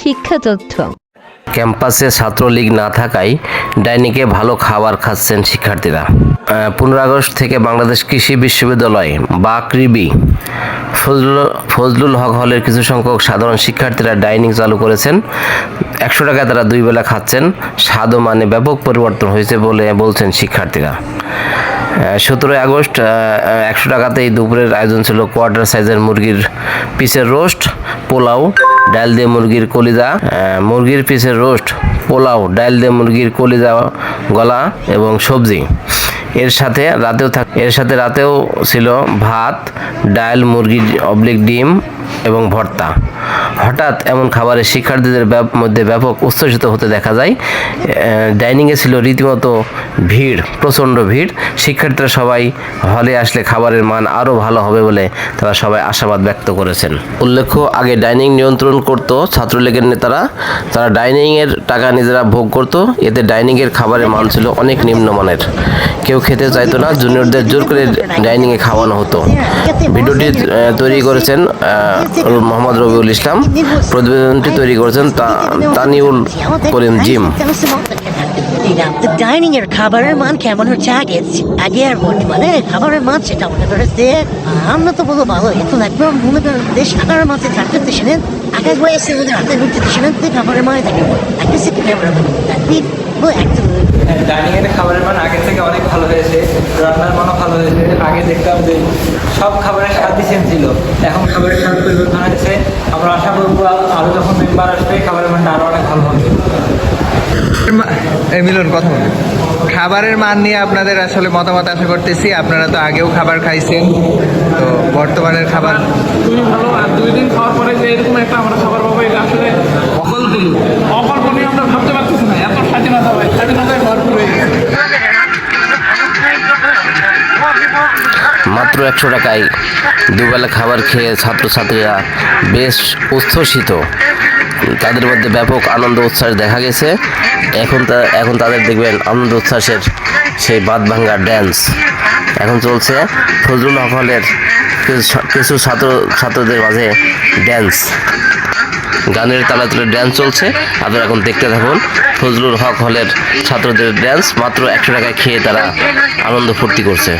শিক্ষা তথ্য। ক্যাম্পাসে ছাত্রলীগ না থাকায় ডাইনিকে ভালো খাবার খাচ্ছেন শিক্ষার্থীরা। পনেরো আগস্ট থেকে বাংলাদেশ কৃষি বিশ্ববিদ্যালয় বা কৃবি ফজলুল ফজলুল হক হলের কিছু সংখ্যক সাধারণ শিক্ষার্থীরা ডাইনিং চালু করেছেন। একশো টাকায় তারা দুই বেলা খাচ্ছেন। স্বাদ মানে ব্যাপক পরিবর্তন হয়েছে বলে বলছেন শিক্ষার্থীরা। সতেরোই আগস্ট একশো টাকাতেই দুপুরের আয়োজন ছিল কোয়ার্টার সাইজের মুরগির পিসের রোস্ট, পোলাও, ডাল দিয়ে মুরগির কলিজা মুরগির পিসের রোস্ট, পোলাও, ডাল দিয়ে মুরগির কলিজা, গলা এবং সবজি। এর সাথে রাতেও থাক, এর সাথে রাতেও ছিল ভাত, ডাল মুরগির অবলিক ডিম এবং ভর্তা। হঠাৎ এমন খাবারে শিক্ষার্থীদের মধ্যে ব্যাপক উচ্ছ্বসিত হতে দেখা যায়। ডাইনিংয়ে ছিল রীতিমতো ভিড়, প্রচণ্ড ভিড়। শিক্ষার্থীরা সবাই হলে আসলে খাবারের মান আরও ভালো হবে বলে তারা সবাই আশাবাদ ব্যক্ত করেছেন। উল্লেখ্য, আগে ডাইনিং নিয়ন্ত্রণ করত ছাত্রলীগের নেতারা। তারা ডাইনিংয়ের টাকা নিজেরা ভোগ করত। এতে ডাইনিংয়ের খাবারের মান ছিল অনেক নিম্নমানের। কেউ খেতে চাইতো না জুনিয়রদের জোর করে ডাইনিংয়ে খাওয়ানো হতো। ভিডিওটি তৈরি করেছেন মোহাম্মদ রবিউল ইসলাম। প্রতিবেদনটি তৈরি করেছেন তানিউল করিম জিম। ডাইনিং এর খাবারের মান কেমন হচ্ছে আগে? আগে আর খাবারের আমরা তো বলব ভালো। এখন মনে করেন খাবারের ডাইনিং এর খাবারের মান আগের থেকে অনেক ভালো হয়েছে রান্নার মানও ভালো হয়েছে। আগে দেখতাম যে সব খাবারের স্বাদই সেম ছিল। এখন খাবারের স্বাদ পরিবর্তন হয়েছে। আমরা আশা করব আরও যখন মেম্বার আসবে খাবারের মানটা আরও অনেক ভালো হবে। এই মিলন কথা বলি। খাবারের মান নিয়ে আপনাদের আসলে মতামত আশা করতেছি। আপনারা তো আগেও খাবার খাইছেন। তো বর্তমানের খাবার খুবই ভালো। আর দুই দিন খাওয়ার পরে যে একশো টাকায় দুবেলা খাবার খেয়ে ছাত্রছাত্রীরা বেশ উচ্ছ্বসিত। তাদের মধ্যে ব্যাপক আনন্দ উচ্ছ্বাস দেখা গেছে। এখন তা, এখন তাদের দেখবেন আনন্দ উচ্ছ্বাসের সেই বাদ ভাঙ্গা ড্যান্স এখন চলছে ফজলুল হক হলের কিছু ছাত্র, ছাত্রদের মাঝে ড্যান্স গানের তালে তালে ড্যান্স চলছে। আপনারা এখন দেখতে থাকুন ফজলুল হক হলের ছাত্রদের ড্যান্স মাত্র একশো টাকায় খেয়ে তারা আনন্দ ফুর্তি করছে।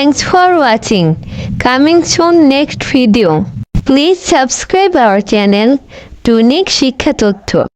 Thanks for watching. Coming soon next video. Please subscribe our channel to Nick Shikha তথ্য